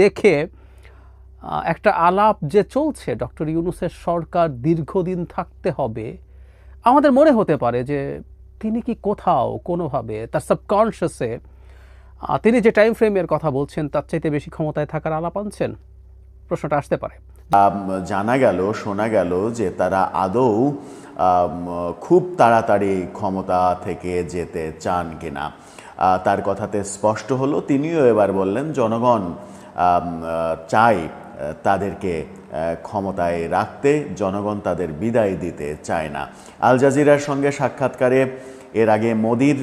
দেখে একটা আলাপ যে চলছে, ডক্টর ইউনুসের সরকার দীর্ঘদিন থাকতে হবে। আমাদের মনে হতে পারে যে তিনি কি কোথাও, কোনোভাবে তার সাবকনশিয়াসে তিনি যে টাইম ফ্রেমের কথা বলছেন, তার চাইতে বেশি ক্ষমতায় থাকার আলাপ আনছেন? প্রশ্নটা আসতে পারে। জানা গেল, শোনা গেল যে তারা আদৌ খুব তাড়াতাড়ি ক্ষমতা থেকে যেতে চান কিনা। তার কথাতে স্পষ্ট হলো, তিনিও এবার বললেন, জনগণ চাই তাদেরকে ক্ষমতায় রাখতে, জনগণ তাদের বিদায় দিতে চায় না। আল জাজিরার সঙ্গে সাক্ষাৎকারে এর আগে মোদির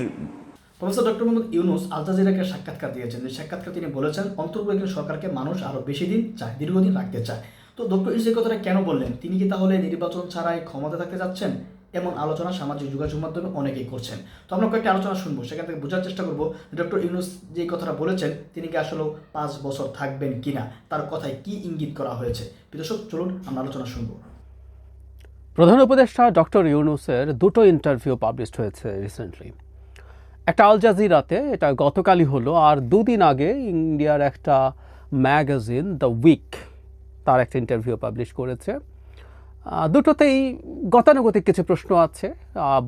প্রফেসর ডক্টর মোহাম্মদ ইউনুস আল জাজিরাকে সাক্ষাৎকার দিয়েছেন। যে সাক্ষাৎকার তিনি বলেছেন অন্তর্বর্তীকালীন সরকারকে মানুষ আরও বেশি দিন চায়, দীর্ঘদিন রাখতে চায়। তো ডক্টর ইউনুস এই কথাটা কেন বললেন? তিনি কি তাহলে নির্বাচন ছাড়াই ক্ষমতা থাকতে যাচ্ছেন এমন আলোচনা সামাজিক যোগাযোগ মাধ্যমে অনেকেই করছেন। তো আমরা কয়েকটি আলোচনা শুনব। সেখান থেকে বোঝার চেষ্টা করব, ডক্টর ইউনুস যে কথাটা বলেছেন, তিনি কি আসলে পাঁচ বছর থাকবেন কিনা? তার কথায় কি ইঙ্গিত করা হয়েছে? দর্শক, চলুন আমরা আলোচনা শুনব। প্রধান উপদেষ্টা ডক্টর ইউনুসের দুটো ইন্টারভিউ পাবলিশড হয়েছে রিসেন্টলি। একটা আল জাজিরাতে, এটা গতকালই হলো, আর দুদিন আগে ইন্ডিয়ার একটা ম্যাগাজিন দ্য উইক, তার একটা ইন্টারভিউ পাবলিশ করেছে। দুটোতেই গতানুগতিক কিছু প্রশ্ন আছে।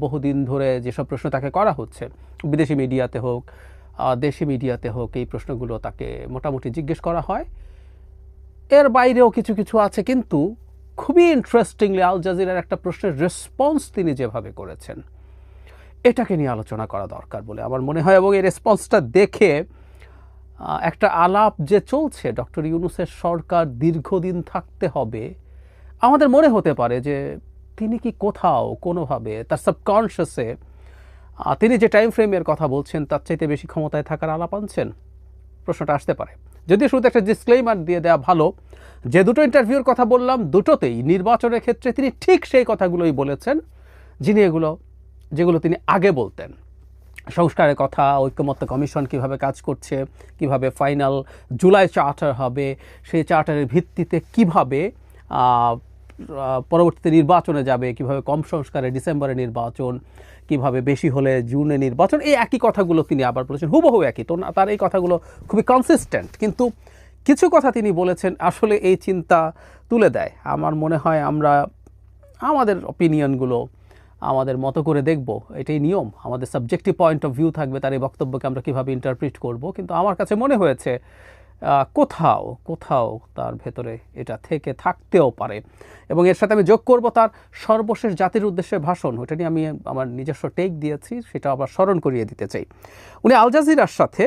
বহুদিন ধরে যেসব প্রশ্ন তাকে করা হচ্ছে, বিদেশি মিডিয়াতে হোক দেশি মিডিয়াতে হোক, এই প্রশ্নগুলো তাকে মোটামুটি জিজ্ঞেস করা হয়। এর বাইরেও কিছু কিছু আছে, কিন্তু খুবই ইন্টারেস্টিংলি আল জাজিরার একটা প্রশ্নের রেসপন্স তিনি যেভাবে করেছেন, এটাকে নিয়ে আলোচনা করা দরকার বলে আমার মনে হয়, এবং এই রেসপন্সটা দেখে একটা আলাপ যে চলছে, ডক্টর ইউনুসের সরকার দীর্ঘদিন থাকতে হবে আমাদের মনে হতে পারে যে তিনি কি কোথাও, কোনোভাবে তার সাবকনশিয়াসে তিনি যে টাইম ফ্রেমের কথা বলছেন, তার চাইতে বেশি ক্ষমতায় থাকার আলাপ আনছেন? প্রশ্নটা আসতে পারে। যদিও শুরুতে একটা ডিসক্লেইমার দিয়ে দেওয়া ভালো, যে দুটো ইন্টারভিউর কথা বললাম, দুটোতেই নির্বাচনের ক্ষেত্রে তিনি ঠিক সেই কথাগুলোই বলেছেন, যিনি এগুলো, যেগুলো তিনি আগে বলতেন। সংস্কারের কথা, ঐক্যমত্য কমিশন কীভাবে কাজ করছে, কীভাবে ফাইনাল জুলাই চার্টার হবে, সেই চার্টারের ভিত্তিতে কীভাবে পরবর্তীতে নির্বাচনে যাবে, কীভাবে কম সংস্কারে ডিসেম্বরে নির্বাচন, কীভাবে বেশি হলে জুনে নির্বাচন, এই একই কথাগুলো তিনি আবার বলেছেন, হুবহু একই। তো তার এই কথাগুলো খুবই কনসিস্টেন্ট কিন্তু কিছু কথা তিনি বলেছেন, আসলে এই চিন্তা তুলে দেয়। আমার মনে হয় আমরা আমাদের অপিনিয়নগুলো আমাদের মতো করে দেখব, এটাই নিয়ম। আমাদের সাবজেক্টিভ পয়েন্ট অফ ভিউ থাকবে, তার এই বক্তব্যকে আমরা কীভাবে ইন্টারপ্রিট করব। কিন্তু আমার কাছে মনে হয়েছে কোথাও কোথাও তার ভেতরে এটা থেকে থাকতেও পারে। এবং এর সাথে আমি যোগ করব তার সর্বশেষ জাতির উদ্দেশ্যে ভাষণ। ওটা নিয়ে আমি আমার নিজস্ব টেক দিয়েছি, সেটা আবার স্মরণ করিয়ে দিতে চাই। উনি আল জাজিরার সাথে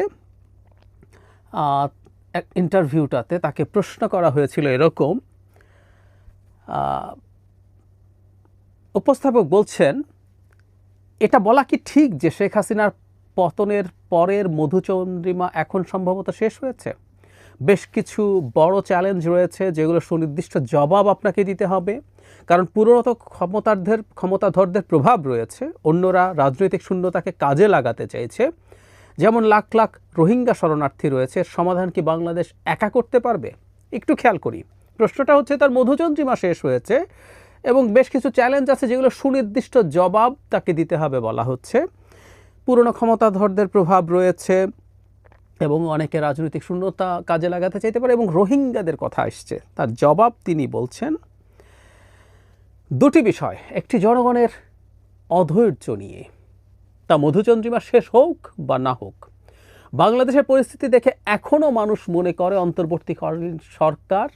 এক ইন্টারভিউটাতে তাকে প্রশ্ন করা হয়েছিল এরকম উপস্থাপক বলছেন, এটা বলা কি ঠিক যে শেখ হাসিনার পতনের পরের মধুচন্দ্রিমা এখন সম্ভবত শেষ হয়েছে? বেশ কিছু বড় চ্যালেঞ্জ রয়েছে যেগুলো সুনির্দিষ্ট জবাব আপনাকে দিতে হবে। কারণ পুরোনত ক্ষমতার্ধের, ক্ষমতাধরদের প্রভাব রয়েছে, অন্যরা রাজনৈতিক শূন্যতাকে কাজে লাগাতে চাইছে। যেমন লাখ লাখ রোহিঙ্গা শরণার্থী রয়েছে সমাধান কি বাংলাদেশ একা করতে পারবে? একটু খেয়াল করি। প্রশ্নটা হচ্ছে, তার মধুচন্দ্রিমা শেষ হয়েছে এবং বেশ কিছু চ্যালেঞ্জ আছে যেগুলো সুনির্দিষ্ট জবাব তাকে দিতে হবে বলা হচ্ছে। পুরনো ক্ষমতাধরদের প্রভাব রয়েছে এবং অনেকে রাজনৈতিক শূন্যতা কাজে লাগাতে চাইতে পারে এবং রোহিঙ্গাদের কথা আসছে। তার জবাব তিনি বলছেন, দুটি বিষয়, একটি জনগণের অধৈর্য নিয়ে। তা মধুচন্দ্রিমা শেষ হোক বা না হোক, বাংলাদেশের পরিস্থিতি দেখে এখনও মানুষ মনে করে অন্তর্বর্তীকালীন সরকার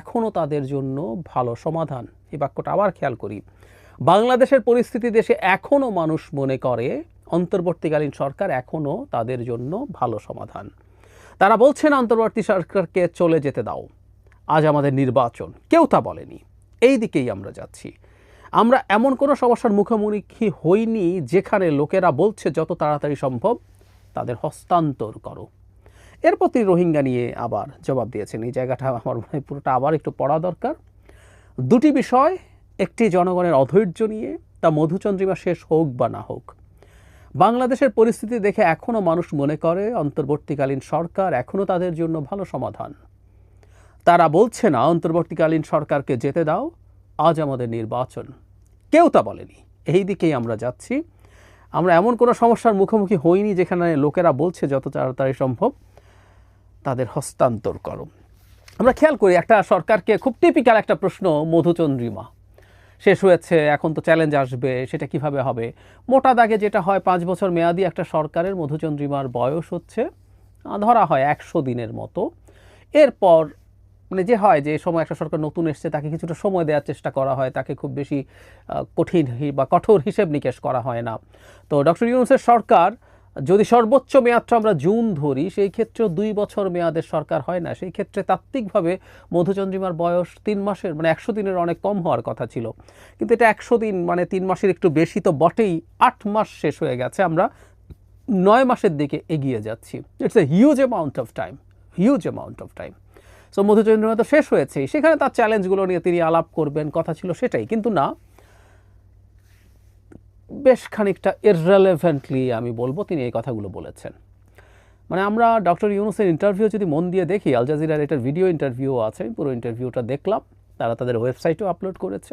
এখনও তাদের জন্য ভালো সমাধান। এই বাক্যটা আবার খেয়াল করি। বাংলাদেশের পরিস্থিতি দেশে এখনও মানুষ মনে করে অন্তর্বর্তীকালীন সরকার এখনও তাদের জন্য ভালো সমাধান। তারা বলছেন, অন্তর্বর্তী সরকারকে চলে যেতে দাও। আজ আমাদের নির্বাচন। কেউ তা বলেনি। এই দিকেই আমরা যাচ্ছি। আমরা এমন কোনো সমস্যার মুখোমুখি হইনি যেখানে লোকেরা বলছে, যত তাড়াতাড়ি সম্ভব তাদের হস্তান্তর করো। এরপর তিনি রোহিঙ্গা নিয়ে আবার জবাব দিয়েছেন। এই জায়গাটা আমার মনে হয় পুরোটা আবার একটু পড়া দরকার। দুটি বিষয়, একটি জনগণের অধৈর্য নিয়ে, তা মধুচন্দ্রিমা শেষ হোক বা না হোক বাংলাদেশের পরিস্থিতি দেখে এখনও মানুষ মনে করে, অন্তর্বর্তীকালীন সরকার এখনও তাদের জন্য ভালো সমাধান। তারা বলছে না, অন্তর্বর্তীকালীন সরকারকে যেতে দাও, আজ আমাদের নির্বাচন। কেউ তা বলেনি। এই দিকেই আমরা যাচ্ছি। আমরা এমন কোনো সমস্যার মুখোমুখি হইনি যেখানে লোকেরা বলছে যত তাড়াতাড়ি সম্ভব তাদের হস্তান্তর করো। আমরা খেয়াল করি একটা সরকারকে খুব টিপিক্যাল একটা প্রশ্ন, মধুচন্দ্রিমা। শেষ হয়েছে, এখন তো চ্যালেঞ্জ আসবে, সেটা কীভাবে হবে? মোটা দাগে যেটা হয়, পাঁচ বছর মেয়াদি একটা সরকারের মধুচন্দ্রিমার বয়স হচ্ছে ধরা হয় একশো দিনের মতো। এরপর মানে যে হয় যে সময় একটা সরকার নতুন এসছে, তাকে কিছুটা সময় দেওয়ার চেষ্টা করা হয়, তাকে খুব বেশি কঠিন বা কঠোর হিসেব নিকেশ করা হয় না। তো ডক্টর ইউনুসের সরকার যদি সর্বোচ্চ মেয়াদটা আমরা জুন ধরি, সেই ক্ষেত্রেও দুই বছর মেয়াদের সরকার হয় না। সেই ক্ষেত্রে তাত্ত্বিকভাবে মধুচন্দ্রিমার বয়স তিন মাসের মানে একশো দিনের অনেক কম হওয়ার কথা ছিল। কিন্তু এটা একশো দিন মানে তিন মাসের একটু বেশি তো বটেই। আট মাস শেষ হয়ে গেছে, আমরা নয় মাসের দিকে এগিয়ে যাচ্ছি। It's a huge amount of time huge amount of time so মধুচন্দ্রিমা তো শেষ হয়েছে সেখানে তার চ্যালেঞ্জগুলো নিয়ে তিনি আলাপ করবেন, কথা ছিল সেটাই। কিন্তু না বেশ খানিকটা ইররেলেভেন্টলি আমি বলব তিনি এই কথাগুলো বলেছেন। মানে আমরা ডক্টর ইউনুসের ইন্টারভিউ যদি মন দিয়ে দেখি, আল জাজিরার এটার ভিডিও ইন্টারভিউ আছে, পুরো ইন্টারভিউটা দেখলাম, তারা তাদের ওয়েবসাইটেও আপলোড করেছে।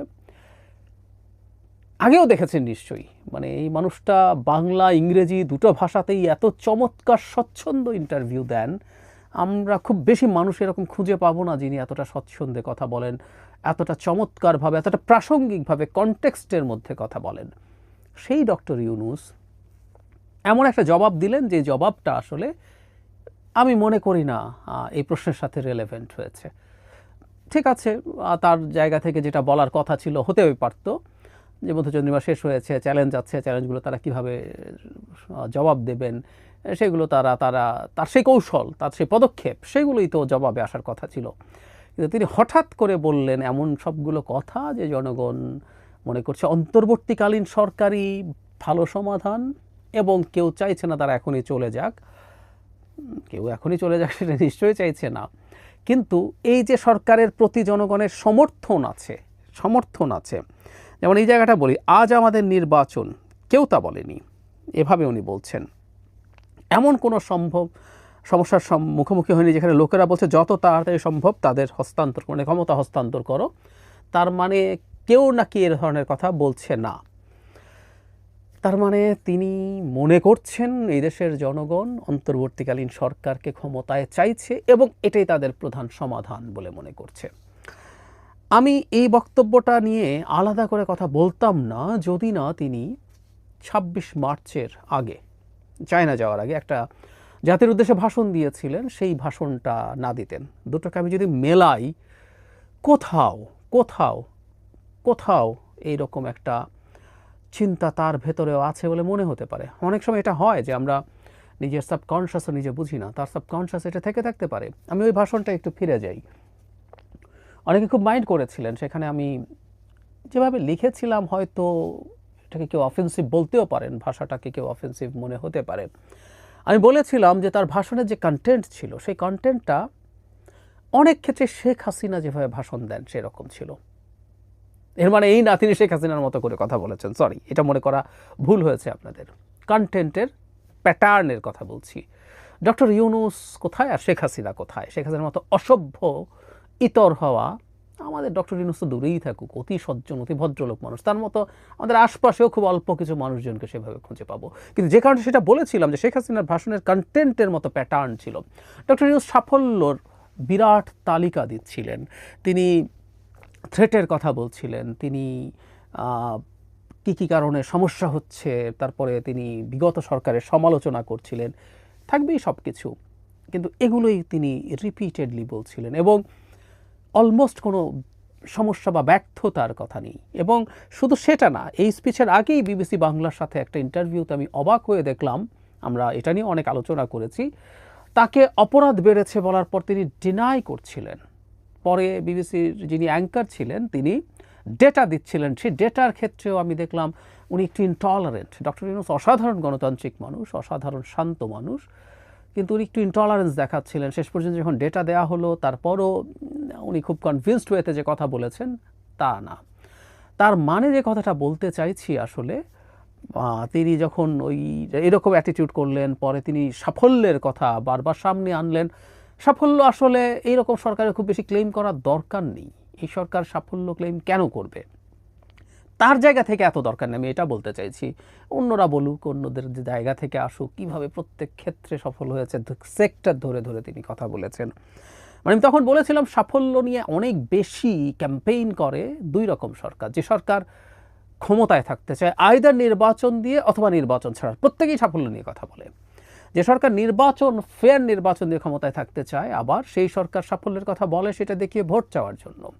আগেও দেখেছেন নিশ্চয়ই মানে এই মানুষটা বাংলা, ইংরেজি দুটো ভাষাতেই এত চমৎকার, স্বচ্ছন্দ ইন্টারভিউ দেন। আমরা খুব বেশি মানুষ এরকম খুঁজে পাবো না যিনি এতটা স্বচ্ছন্দে কথা বলেন, এতটা চমৎকারভাবে, এতটা প্রাসঙ্গিকভাবে কনটেক্সটের মধ্যে কথা বলেন। সেই ডক্টর ইউনুস এমন একটা জবাব দিলেন যে জবাবটা আসলে আমি মনে করি না এই প্রশ্নের সাথে রেলেভেন্ট হয়েছে। ঠিক আছে তার জায়গা থেকে যেটা বলার কথা ছিল হতেও পারতো যে মধুচন্দ্রিমা শেষ হয়েছে চ্যালেঞ্জ আছে চ্যালেঞ্জগুলো তারা কীভাবে জবাব দেবেন, সেগুলো তারা তারা, তার সেই কৌশল, তার সেই পদক্ষেপ, সেগুলোই তো জবাবে আসার কথা ছিল। কিন্তু তিনি হঠাৎ করে বললেন এমন সবগুলো কথা যে জনগণ মনে করছে, অন্তর্বর্তীকালীন সরকারি ভালো সমাধান এবং কেউ চাইছে না তারা এখনই চলে যাক। কেউ এখনই চলে যাক সেটা নিশ্চয়ই চাইছে না। কিন্তু এই যে সরকারের প্রতি জনগণের সমর্থন আছে সমর্থন আছে, যেমন এই জায়গাটা বলি, আজ আমাদের নির্বাচন, কেউ তা বলেনি, এভাবে উনি বলছেন। এমন কোনো সম্ভব, সমস্যার মুখোমুখি হয়নি যেখানে লোকেরা বলছে, যত তাড়াতাড়ি সম্ভব তাদের হস্তান্তর মানে ক্ষমতা হস্তান্তর করো। তার মানে কেউ নাকি এ ধরনের কথা বলছে না। তার মানে তিনি মনে করছেন এই দেশের জনগণ অন্তর্বর্তীকালীন সরকারকে ক্ষমতায় চাইছে এবং এটাই তাদের প্রধান সমাধান বলে মনে করছে। আমি এই বক্তব্যটা নিয়ে আলাদা করে কথা বলতাম না, যদি না তিনি ছাব্বিশ মার্চের আগে, চায়না যাওয়ার আগে একটা জাতির উদ্দেশ্যে ভাষণ দিয়েছিলেন, সেই ভাষণটা না দিতেন। দুটোকে আমি যদি মেলাই, কোথাও কোথাও কোথাও এইরকম একটা চিন্তা তার ভেতরেও আছে বলে মনে হতে পারে। অনেক সময় এটা হয় যে আমরা নিজের সাবকনশাসও নিজে বুঝি না, তার সাবকনশাস এটা থেকে থাকতে পারে। আমি ওই ভাষণটা একটু ফিরে যাই। অনেকে খুব মাইন্ড করেছিলেন সেখানে আমি যেভাবে লিখেছিলাম হয়তো এটাকে কেউ অফেন্সিভ বলতেও পারেন, ভাষাটাকে কেউ অফেন্সিভ মনে হতে পারে। আমি বলেছিলাম যে তার ভাষণের যে কন্টেন্ট ছিল, সেই কন্টেন্টটা অনেক ক্ষেত্রে শেখ হাসিনা যেভাবে ভাষণ দেন, সেরকম ছিল। এর মানে এই না তিনি শেখ হাসিনার মতো করে কথা বলেছেন। সরি এটা মনে করা ভুল হয়েছে আপনাদের। কন্টেন্টের প্যাটার্নের কথা বলছি। ডক্টর ইউনুস কোথায় আর শেখ হাসিনা কোথায়? শেখ হাসিনার মতো অসভ্য, ইতর হওয়া আমাদের ডক্টর ইউনুস তো দূরেই থাকুক, অতি সজ্জন, অতি ভদ্রলোক মানুষ। তার মতো আমাদের আশপাশেও খুব অল্প কিছু মানুষজনকে সেভাবে খুঁজে পাবো। কিন্তু যে কারণে সেটা বলেছিলাম যে শেখ হাসিনার ভাষণের কন্টেন্টের মতো প্যাটার্ন ছিল। ডক্টর ইউনুস সাফল্যর বিরাট তালিকা দিচ্ছিলেন। তিনি থ্রেটের কথা বলছিলেন। তিনি কী কী কারণে সমস্যা হচ্ছে, তারপরে তিনি বিগত সরকারের সমালোচনা করছিলেন, থাকবেই সব কিছু কিন্তু এগুলোই তিনি রিপিটেডলি বলছিলেন এবং অলমোস্ট কোনো সমস্যা বা ব্যর্থতার কথা নেই। এবং শুধু সেটা না, এই স্পিচের আগেই বিবিসি বাংলার সাথে একটা ইন্টারভিউতে আমি অবাক হয়ে দেখলাম, আমরা এটা নিয়ে অনেক আলোচনা করেছি, তাকে অপরাধ বেড়েছে বলার পর তিনি ডিনাই করছিলেন। পরে বিবিসির যিনি অ্যাঙ্কার ছিলেন, তিনি ডেটা দিচ্ছিলেন। সেই ডেটার ক্ষেত্রেও আমি দেখলাম উনি একটু ইনটলারেন্ট ডক্টর ইউনুস অসাধারণ গণতান্ত্রিক মানুষ, অসাধারণ শান্ত মানুষ, কিন্তু উনি একটু ইনটলারেন্স দেখাচ্ছিলেন। শেষ পর্যন্ত যখন ডেটা দেওয়া হলো, তারপরও উনি খুব কনভিন্সড হয়েতে যে কথা বলেছেন, তা না। তার মানে যে কথাটা বলতে চাইছি আসলে তিনি যখন ওই এরকম অ্যাটিটিউড করলেন, পরে তিনি সাফল্যের কথা বারবার সামনে আনলেন। সাফল্য আসলে এইরকম সরকারের খুব বেশি ক্লেম করার দরকার নেই। এই সরকার সাফল্য ক্লেম কেন করবে? তার জায়গা থেকে এত দরকার নেই, আমি এটা বলতে চাইছি। অন্যরা বলুক, অন্যদের যে জায়গা থেকে আসুক, কীভাবে প্রত্যেক ক্ষেত্রে সফল হয়েছে সেক্টর ধরে ধরে তিনি কথা বলেছেন। মানে আমি তখন বলেছিলাম, সাফল্য নিয়ে অনেক বেশি ক্যাম্পেইন করে দুই রকম সরকার। যে সরকার ক্ষমতায় থাকতে চায় আয়দার নির্বাচন দিয়ে অথবা নির্বাচন ছাড়া, প্রত্যেকেই সাফল্য নিয়ে কথা বলে। যে সরকার নির্বাচন, ফের নির্বাচন দিয়ে ক্ষমতায় থাকতে চায়, আবার সেই সরকার সাফল্যের কথা বলে সেটা দেখিয়ে ভোট চাওয়ার জন্য।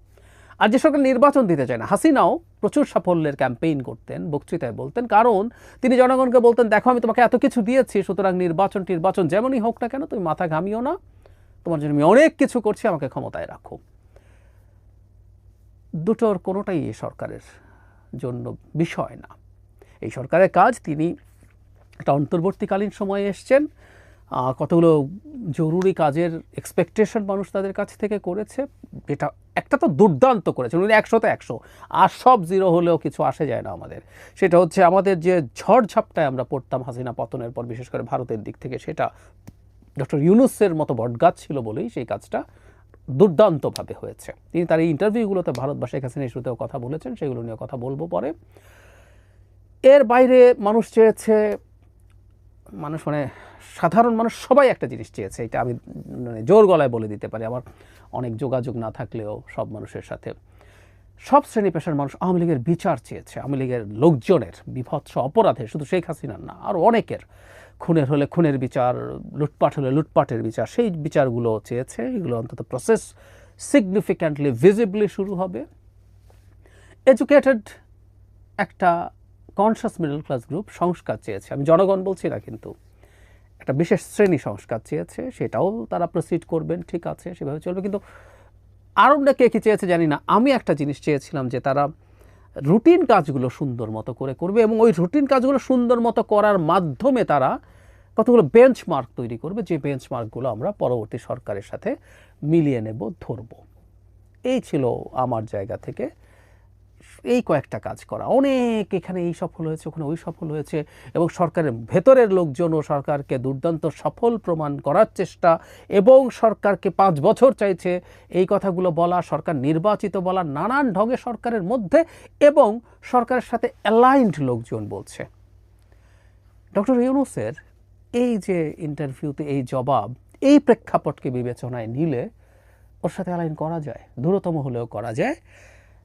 আর যে সরকার নির্বাচন দিতে চায় না, হাসিনাও প্রচুর সাফল্যের ক্যাম্পেইন করতেন, বক্তৃতায় বলতেন, কারণ তিনি জনগণকে বলতেন, দেখো, আমি তোমাকে এত কিছু দিয়েছি, সুতরাং নির্বাচন নির্বাচন যেমনই হোক না কেন, তুমি মাথা ঘামিও না। তোমার জন্য আমি অনেক কিছু করছি, আমাকে ক্ষমতায় রাখো। দুটোর কোনোটাই এই সরকারের জন্য বিষয় না। এই সরকারের কাজ তিনি একটা অন্তর্বর্তীকালীন সময়ে এসছেন। কতগুলো জরুরি কাজের এক্সপেকটেশন মানুষ তাদের কাছ থেকে করেছে। এটা একটা তো দুর্দান্ত করেছেন উনি একশোতে একশো। আর সব জিরো হলেও কিছু আসে যায় না আমাদের। সেটা হচ্ছে আমাদের যে ঝড়ঝাপটায় আমরা পড়তাম হাসিনা পতনের পর, বিশেষ করে ভারতের দিক থেকে, সেটা ডক্টর ইউনুসের মতো বটগাছ ছিল বলেই সেই কাজটা দুর্দান্তভাবে হয়েছে। তিনি তার এই ইন্টারভিউগুলোতে ভারতবাসী শেখ ইস্যুতেও কথা বলেছেন, সেগুলো নিয়ে কথা বলব পরে। এর বাইরে মানুষ চেয়েছে মানুষ মানে সাধারণ মানুষ সবাই একটা জিনিস চেয়েছে, এটা আমি মানে জোর গলায় বলে দিতে পারি। আমার অনেক যোগাযোগ না থাকলেও সব মানুষের সাথে। সব শ্রেণি পেশার মানুষ আওয়ামী লীগের বিচার চেয়েছে, আওয়ামী লীগের লোকজনের বিভৎস অপরাধে, শুধু শেখ হাসিনার না, আর অনেকের। খুনের হলে খুনের বিচার, লুটপাট হলে লুটপাটের বিচার, সেই বিচারগুলো চেয়েছে। এগুলো অন্তত প্রসেস সিগনিফিক্যান্টলি ভিজিবলি শুরু হবে। এডুকেটেড একটা কনসাস মিডল ক্লাস গ্রুপ সংস্কার চেয়েছে। আমি জনগণ বলছি না কিন্তু। একটা বিশেষ শ্রেণি সংস্কার চেয়েছে, সেটাও তারা প্রসিড করবেন, ঠিক আছে, সেভাবে চলবে। কিন্তু আরও কে কী চেয়েছে জানি না। আমি একটা জিনিস চেয়েছিলাম যে তারা রুটিন কাজগুলো সুন্দর মতো করে করবে এবং ওই রুটিন কাজগুলো সুন্দর মতো করার মাধ্যমে তারা কতগুলো বেঞ্চমার্ক তৈরি করবে, যে বেঞ্চমার্কগুলো আমরা পরবর্তী সরকারের সাথে মিলিয়ে নেব, ধরব। এই ছিল আমার জায়গা থেকে এই কয়েকটা কাজ করা। অনেক এখানে এই সফল হয়েছে, ওখানে ওই সফল হয়েছে এবং সরকারের ভেতরের লোকজনও সরকারকে দুর্দান্ত সফল প্রমাণ করার চেষ্টা এবং সরকারকে পাঁচ বছর চাইছে এই কথাগুলো বলা, সরকার নির্বাচিত বলা, নানান ঢঙে সরকারের মধ্যে এবং সরকারের সাথে অ্যালাইন্ড লোকজন বলছে। ডক্টর ইউনুসের এই যে ইন্টারভিউতে এই জবাব, এই প্রেক্ষাপটকে বিবেচনায় নিলে ওর সাথে অ্যালাইন করা যায় দূরতম হলেও করা যায়।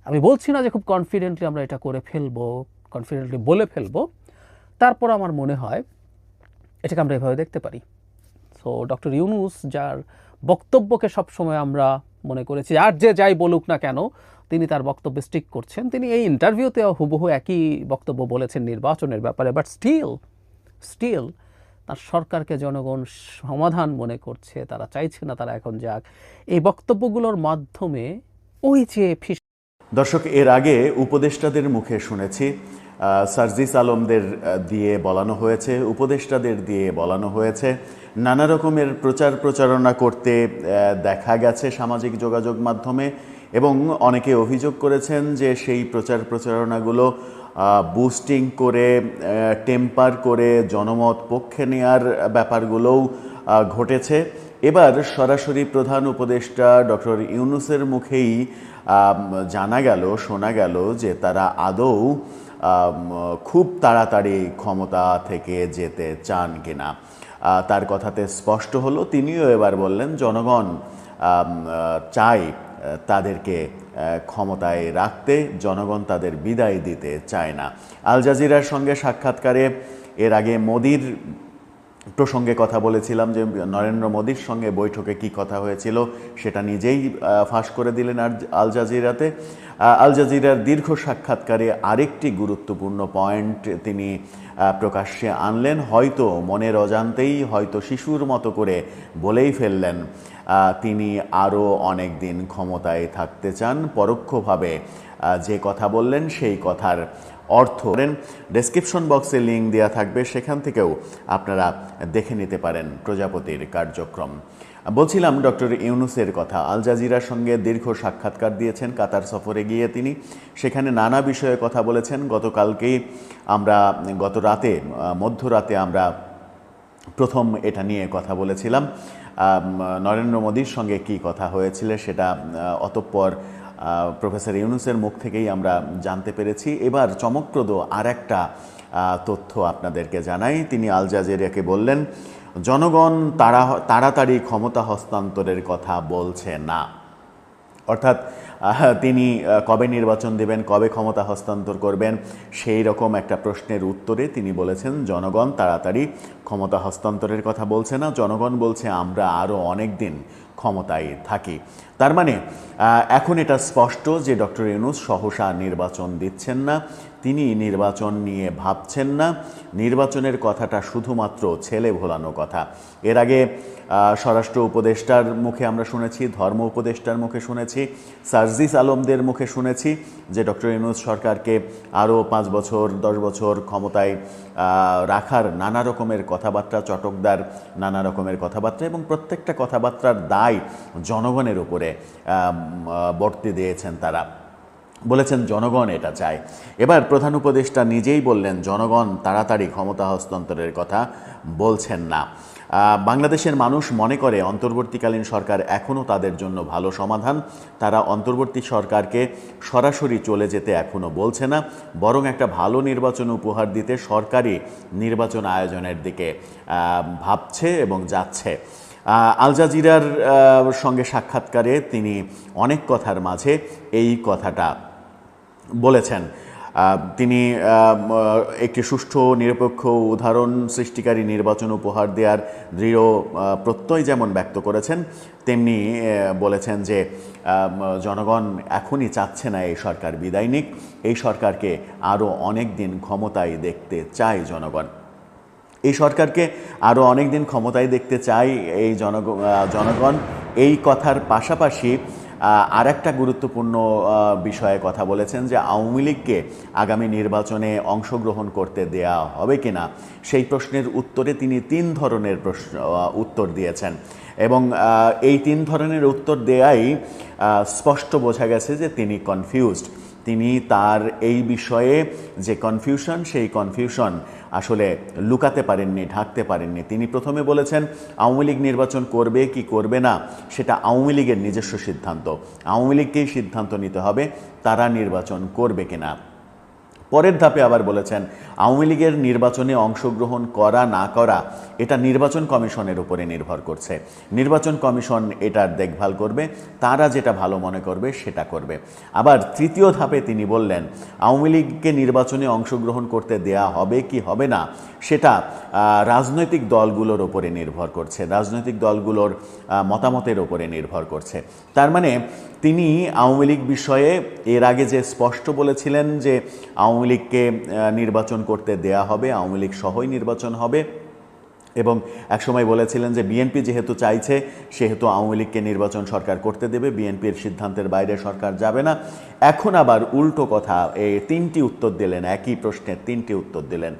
আমি বলছি না যে খুব কনফিডেন্টলি আমরা এটা করে ফেলব কনফিডেন্টলি বলে ফেলব। তারপর আমার মনে হয় এটাকে আমরা এভাবে দেখতে পারি। সো ডক্টর ইউনুস যার বক্তব্যকে সবসময় আমরা মনে করেছি, আর যে যাই বলুক না কেন, তিনি তার বক্তব্যে স্টিক করছেন। তিনি এই ইন্টারভিউতেও হুবহু একই বক্তব্য বলেছেন নির্বাচনের ব্যাপারে বাট স্টিল স্টিল তার সরকারকে জনগণ সমাধান মনে করছে, তারা চাইছে না তারা এখন যাক। এই বক্তব্যগুলোর মাধ্যমে ওই যে দর্শক, এর আগে উপদেষ্টাদের মুখে শুনেছি সার্জিস আলমদের দিয়ে বলানো হয়েছে, উপদেষ্টাদের দিয়ে বলানো হয়েছে। নানা রকমের প্রচার প্রচারণা করতে দেখা গেছে সামাজিক যোগাযোগ মাধ্যমে এবং অনেকে অভিযোগ করেছেন যে সেই প্রচার প্রচারণাগুলো বুস্টিং করে টেম্পার করে জনমত পক্ষে নেয়ার ব্যাপারগুলোও ঘটেছে। এবার সরাসরি প্রধান উপদেষ্টা ডক্টর ইউনুসের মুখেই জানা গেল, শোনা গেল যে তারা আদৌ খুব তাড়াতাড়ি ক্ষমতা থেকে যেতে চান কিনা। তার কথাতে স্পষ্ট হলো, তিনিও এবার বললেন, জনগণ চায় তাদেরকে ক্ষমতায় রাখতে, জনগণ তাদের বিদায় দিতে চায় না। আল জাজিরার সঙ্গে সাক্ষাৎকারে, এর আগে মোদির প্রসঙ্গে কথা বলেছিলাম যে নরেন্দ্র মোদীর সঙ্গে বৈঠকে কি কথা হয়েছিল সেটা নিজেই ফাঁস করে দিলেন আর আল জাজিরাতে। আল জাজিরার দীর্ঘ সাক্ষাৎকারে আরেকটি গুরুত্বপূর্ণ পয়েন্ট তিনি প্রকাশ্যে আনলেন, হয়তো মনের অজান্তেই, হয়তো শিশুর মতো করে বলেই ফেললেন। তিনি আরও অনেক দিন ক্ষমতায় থাকতে চান, পরোক্ষভাবে যে কথা বললেন সেই কথার অর্থ ডেসক্রিপশন বক্সে লিঙ্ক দেওয়া থাকবে, সেখান থেকেও আপনারা দেখে নিতে পারেন প্রজাপতির কার্যক্রম। বলছিলাম ডক্টর ইউনুসের কথা, আল জাজিরার সঙ্গে দীর্ঘ সাক্ষাৎকার দিয়েছেন, কাতার সফরে গিয়ে তিনি, সেখানে নানা বিষয়ে কথা বলেছেন। গতকালকেই আমরা, গত রাতে, মধ্যরাতে আমরা প্রথম এটা নিয়ে কথা বলেছিলাম। নরেন্দ্র মোদীর সঙ্গে কি কথা হয়েছিল সেটা অতঃপর প্রফেসর ইউনুসের মুখ থেকেই আমরা জানতে পেরেছি। এবার চমকপ্রদ আর একটা তথ্য আপনাদেরকে জানাই। তিনি আল জাজেরিয়াকে বললেন, জনগণ তাড়া, তাড়াতাড়ি ক্ষমতা হস্তান্তরের কথা বলছে না। অর্থাৎ তিনি কবে নির্বাচন দেবেন, কবে ক্ষমতা হস্তান্তর করবেন, সেই রকম একটা প্রশ্নের উত্তরে তিনি বলেছেন, জনগণ তাড়াতাড়ি ক্ষমতা হস্তান্তরের কথা বলছে না। জনগণ বলছে, আমরা আরও অনেক দিন ক্ষমতায় থাকি। তার মানে এখন এটা স্পষ্ট যে ডক্টর ইউনুস সহসা নির্বাচন দিচ্ছেন না। তিনি নির্বাচন নিয়ে ভাবছেন না। নির্বাচনের কথাটা শুধুমাত্র ছেলে ভোলানো কথা। এর আগে স্বরাষ্ট্র উপদেষ্টার মুখে আমরা শুনেছি, ধর্ম উপদেষ্টার মুখে শুনেছি, সার্জিস আলমদের মুখে শুনেছি যে ডক্টর ইউনুস সরকারকে আরও পাঁচ বছর, দশ বছর ক্ষমতায় রাখার নানা রকমের কথাবার্তা, চটকদার নানা রকমের কথাবার্তা এবং প্রত্যেকটা কথাবার্তার দায় জনগণের উপরে বর্তে দিয়েছেন তারা। বলেছেন, জনগণ এটা চায়। এবার প্রধান উপদেষ্টা নিজেই বললেন, জনগণ তাড়াতাড়ি ক্ষমতা হস্তান্তরের কথা বলছেন না। বাংলাদেশের মানুষ মনে করে, অন্তর্বর্তীকালীন সরকার এখনও তাদের জন্য ভালো সমাধান। তারা অন্তর্বর্তী সরকারকে সরাসরি চলে যেতে এখনও বলছে না, বরং একটা ভালো নির্বাচন উপহার দিতে সরকারি নির্বাচন আয়োজনের দিকে ভাবছে এবং যাচ্ছে। আল জাজিরার সঙ্গে সাক্ষাৎকারে তিনি অনেক কথার মাঝে এই কথাটা বলেছেন। তিনি একটি সুষ্ঠু, নিরপেক্ষ, উদাহরণ সৃষ্টিকারী নির্বাচন উপহার দেওয়ার দৃঢ় প্রত্যয় যেমন ব্যক্ত করেছেন, তেমনি বলেছেন যে জনগণ এখনই চাচ্ছে না এই সরকার বিদায় নিক। এই সরকারকে আরও অনেক দিন ক্ষমতায় দেখতে চায় জনগণ। এই সরকারকে আরও অনেক দিন ক্ষমতায় দেখতে চাই এই জনগণ। এই কথার পাশাপাশি আর একটা গুরুত্বপূর্ণ বিষয়ে কথা বলেছেন যে আওয়ামী লীগকে আগামী নির্বাচনে অংশগ্রহণ করতে দেয়া হবে কিনা, সেই প্রশ্নের উত্তরে তিনি তিন ধরনের প্রশ্ন উত্তর দিয়েছেন। এবং এই তিন ধরনের উত্তর দেয়াই স্পষ্ট বোঝা গেছে যে তিনি কনফিউজড তিনি তার এই বিষয়ে যে কনফিউশন সেই কনফিউশন আসলে লুকাতে পারেননি, ঢাকতে পারেননি। তিনি প্রথমে বলেছেন, আওয়ামী লীগ নির্বাচন করবে কি করবে না, সেটা আওয়ামী লীগের নিজস্ব সিদ্ধান্ত। আওয়ামী লীগকেই সিদ্ধান্ত নিতে হবে, তারা নির্বাচন করবে কিনা। পরের ধাপে আবার বলেছেন, আওয়ামী লীগের নির্বাচনে অংশগ্রহণ করা না করা, এটা নির্বাচন কমিশনের উপরে নির্ভর করছে। নির্বাচন কমিশন এটার দেখভাল করবে, তারা যেটা ভালো মনে করবে সেটা করবে। আবার তৃতীয় ধাপে তিনি বললেন, আওয়ামী লীগকে নির্বাচনে অংশগ্রহণ করতে দেয়া হবে কি হবে না, সেটা রাজনৈতিক দলগুলোর ওপরে নির্ভর করছে। রাজনৈতিক দলগুলোর মতামতের ওপরে নির্ভর করছে। তার মানে তিনি আওয়ামী লীগ বিষয়ে এর আগে যে স্পষ্ট বলেছিলেন যে আওয়ামী লীগকে নির্বাচন করতে দেয়া হবে, আওয়ামী লীগ সহই নির্বাচন হবে। এবং একসময় বলেছিলেন যে, বিএনপি যেহেতু চাইছে, সেহেতু আওয়ামী লীগকে নির্বাচন সরকার করতে দেবে, বিএনপির সিদ্ধান্তের বাইরে সরকার যাবে না। এখন আবার উল্টো কথা এই তিনটি উত্তর দিলেন, একই প্রশ্নের তিনটি উত্তর দিলেন।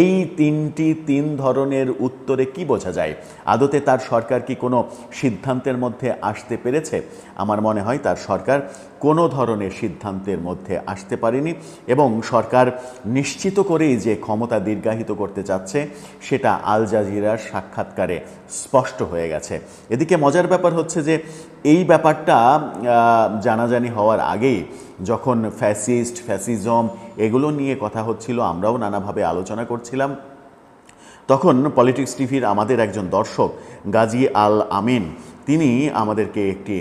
এই তিনটি তিন ধরনের উত্তরে কি বোঝা যায়? আদতে তার সরকার কি কোনো সিদ্ধান্তের মধ্যে আসতে পেরেছে? আমার মনে হয় তার সরকার কোনো ধরনের সিদ্ধান্তের মধ্যে আসতে পারেনি এবং সরকার নিশ্চিত করেই যে ক্ষমতা দীর্ঘায়িত করতে চাচ্ছে, সেটা আল জাজিরার সাক্ষাৎকারে স্পষ্ট হয়ে গেছে। এদিকে মজার ব্যাপার হচ্ছে যে, এই ব্যাপারটা জানাজানি হওয়ার আগেই যখন ফ্যাসিস্ট, ফ্যাসিজম এগুলো নিয়ে কথা হচ্ছিল, আমরাও নানাভাবে আলোচনা করছিলাম। তখন পলিটিক্স টিভির আমাদের একজন দর্শক, গাজী আল আমিন, তিনি আমাদেরকে একটি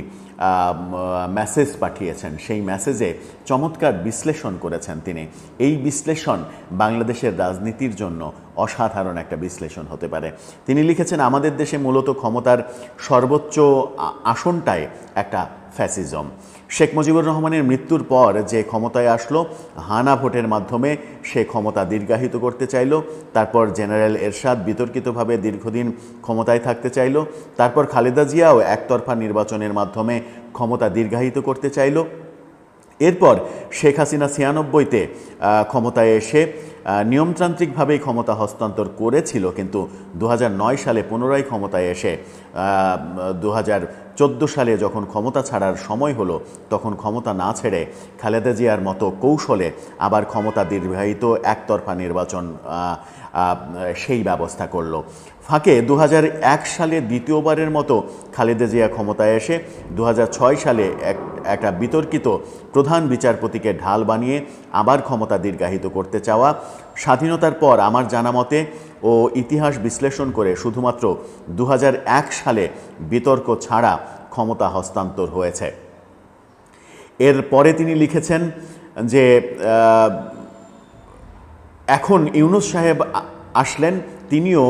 মেসেজ পাঠিয়েছেন। সেই মেসেজে চমৎকার বিশ্লেষণ করেছেন তিনি। এই বিশ্লেষণ বাংলাদেশের রাজনীতির জন্য অসাধারণ একটা বিশ্লেষণ হতে পারে। তিনি লিখেছেন, আমাদের দেশে মূলত ক্ষমতার সর্বোচ্চ আসনটায় একটা ফ্যাসিজম। শেখ মুজিবুর রহমানের মৃত্যুর পর যে ক্ষমতায় আসলো, হানা ভোটের মাধ্যমে সে ক্ষমতা দীর্ঘায়িত করতে চাইল, তারপর জেনারেল এরশাদ বিতর্কিতভাবে দীর্ঘদিন ক্ষমতায় থাকতে চাইল, তারপর খালেদা জিয়াও একতরফা নির্বাচনের মাধ্যমে ক্ষমতা দীর্ঘায়িত করতে চাইল। এরপর শেখ হাসিনা ছিয়ানব্বইতে ক্ষমতায় এসে নিয়মতান্ত্রিকভাবেই ক্ষমতা হস্তান্তর করেছিল, কিন্তু দু হাজার নয় সালে পুনরায় ক্ষমতায় এসে দু হাজার চোদ্দ সালে যখন ক্ষমতা ছাড়ার সময় হলো, তখন ক্ষমতা না ছেড়ে খালেদা জিয়ার মতো কৌশলে আবার ক্ষমতা দীর্ঘায়িত একতরফা নির্বাচন সেই ব্যবস্থা করল। ফাঁকে দু হাজার এক সালে দ্বিতীয়বারের মতো খালেদা জিয়া ক্ষমতায় এসে দু হাজার ছয় সালে এক, একটা বিতর্কিত প্রধান বিচারপতিকে ঢাল বানিয়ে আবার ক্ষমতা দীর্ঘায়িত করতে চাওয়া স্বাধীনতার পর আমার জানা মতে ও ইতিহাস বিশ্লেষণ করে শুধুমাত্র দু হাজার এক সালে বিতর্ক ছাড়া ক্ষমতা হস্তান্তর হয়েছে। এরপরে তিনি লিখেছেন যে এখন ইউনুস সাহেব আসলেন, তিনিও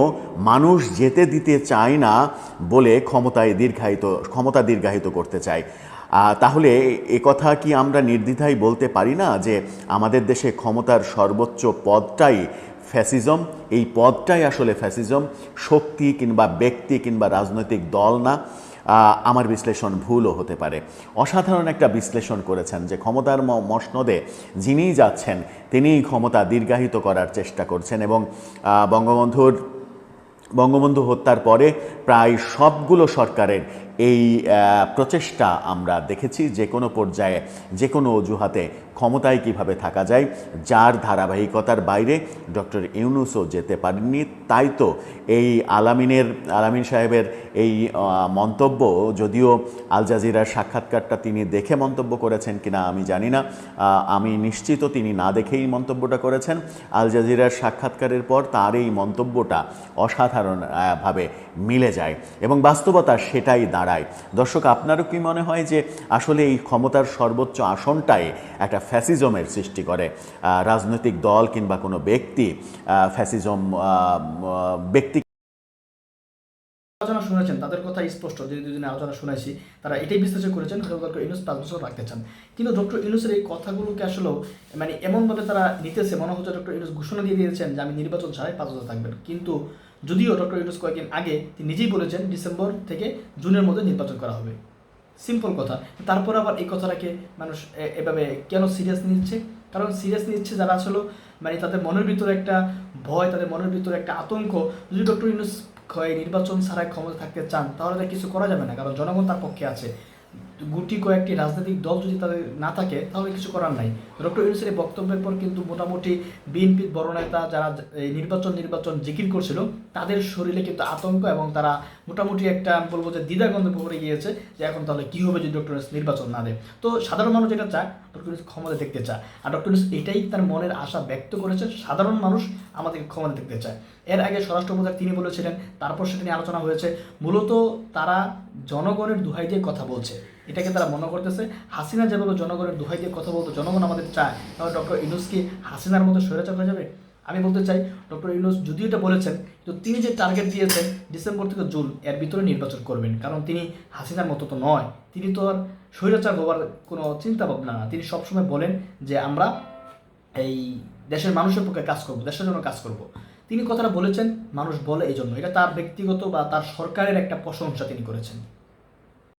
মানুষ যেতে দিতে চায় না বলে ক্ষমতায় দীর্ঘায়িত, ক্ষমতা দীর্ঘায়িত করতে চায়। তাহলে এ কথা কি আমরা নির্দ্বিধায় বলতে পারি না যে আমাদের দেশে ক্ষমতার সর্বোচ্চ পদটাই ফ্যাসিজম? এই পদটাই আসলে ফ্যাসিজম। শক্তি কিংবা ব্যক্তি কিংবা রাজনৈতিক দল না। আমার বিশ্লেষণ ভুলও হতে পারে। অসাধারণ একটা বিশ্লেষণ করেছেন যে ক্ষমতার মসনদে যিনিই যাচ্ছেন, তিনিই ক্ষমতা দীর্ঘায়িত করার চেষ্টা করছেন এবং বঙ্গবন্ধুর বঙ্গবন্ধু হত্যার পরে প্রায় সবগুলো সরকারের এই প্রচেষ্টা আমরা দেখেছি যে কোনো পর্যায়ে, যে কোনো অজুহাতে ক্ষমতায় কীভাবে থাকা যায়, যার ধারাবাহিকতার বাইরে ডক্টর ইউনুসও যেতে পারেননি, তাই তো এই আলামিনের, আলামিন সাহেবের এই মন্তব্য, যদিও আল জাজিরার সাক্ষাৎকারটা তিনি দেখে মন্তব্য করেছেন কিনা আমি জানি না আমি নিশ্চিত তিনি না দেখেই মন্তব্যটা করেছেন। আল জাজিরার সাক্ষাৎকারের পর তার এই মন্তব্যটা অসাধারণভাবে মিলে যায় এবং বাস্তবতা সেটাই দাঁড়ায়। দর্শক, আপনারও কি মনে হয় যে আসলে এই ক্ষমতার সর্বোচ্চ আসনটাই একটা ফ্যাসিজমের সৃষ্টি করে রাজনৈতিক দল কিংবা কোনো ব্যক্তি ফ্যাসিজম ব্যক্তি আলোচনা শুনেছেন, তাদের কথা স্পষ্ট, যে দুজনে আলোচনা শুনেছি, তারা এটাই বিশ্লেষণ করেছেন ডক্টর ইউনুস পাঁচ বছর রাখতে চান। কিন্তু ডক্টর ইউনুসের এই কথাগুলোকে আসলে মানে এমনভাবে তারা নিতেছে, মনে হচ্ছে ডক্টর ইউনুস ঘোষণা দিয়ে দিয়েছেন যে আমি নির্বাচন ছাড়াই পাঁচ বছর থাকবেন। কিন্তু যদিও ডক্টর ইউনুস কয়েকদিন আগে তিনি নিজেই বলেছেন, ডিসেম্বর থেকে জুনের মধ্যে নির্বাচন করা হবে। সিম্পল কথা। তারপর আবার এই কথাটাকে মানুষ এভাবে কেন সিরিয়াস নিচ্ছে? কারণ সিরিয়াস নিচ্ছে যারা আসলে মানে তাদের মনের ভিতরে একটা ভয়, তাদের মনের ভিতরে একটা আতঙ্ক। যদি ডক্টর ইউনুস নির্বাচন ছাড়াই ক্ষমতা থাকতে চান, তাহলে কিছু করা যাবে না। কারণ জনগণ তার পক্ষে আছে। গুটি কয়েকটি রাজনৈতিক দল যদি তাদের না থাকে, তাহলে কিছু করার নাই। ডক্টর ইউনুসের এই বক্তব্যের পর কিন্তু মোটামুটি বিএনপির বড় নেতা যারা নির্বাচন নির্বাচন জিকির করছিল, তাদের শরীরে কিন্তু আতঙ্ক এবং তারা মোটামুটি একটা, আমি বলব যে দ্বিধাগন্ধ পড়ে গিয়েছে যে এখন তাহলে কী হবে যদি ডক্টর ইউনুস নির্বাচন না দেয়। তো সাধারণ মানুষ যেটা চায়, ডক্টর ইউনুস ক্ষমতা দেখতে চায়। আর ডক্টর ইউনুস এটাই তার মনের আশা ব্যক্ত করেছে, সাধারণ মানুষ আমাদেরকে ক্ষমতা দেখতে চায়। এর আগে স্বরাষ্ট্র উপদেষ্টা তিনি বলেছিলেন, তারপর সেটা নিয়ে আলোচনা হয়েছে। মূলত তারা জনগণের দুহাই দিয়ে কথা বলছে। এটাকে তারা মনে করতেছে, হাসিনা যেভাবে জনগণের দুহাই দিয়ে কথা বলতো, জনগণ আমাদের চায়, তাহলে ডক্টর ইউনুস কি হাসিনার মতো স্বৈরাচার হয়ে যাবে? আমি বলতে চাই, ডক্টর ইউনুস যদিও এটা বলেছেন তো তিনি যে টার্গেট দিয়েছেন ডিসেম্বর থেকে জুন, এর ভিতরে নির্বাচন করবেন, কারণ তিনি হাসিনার মতো তো নয়। তিনি তো আর স্বৈরাচার হওয়ার কোনো চিন্তা ভাবনা না। তিনি সবসময় বলেন যে আমরা এই দেশের মানুষের পক্ষে কাজ করব, দেশের জন্য কাজ করব। তিনি কথাটা বলেছেন, মানুষ বলে এই জন্য এটা তার ব্যক্তিগত বা তার সরকারের একটা প্রশংসা তিনি করেছেন।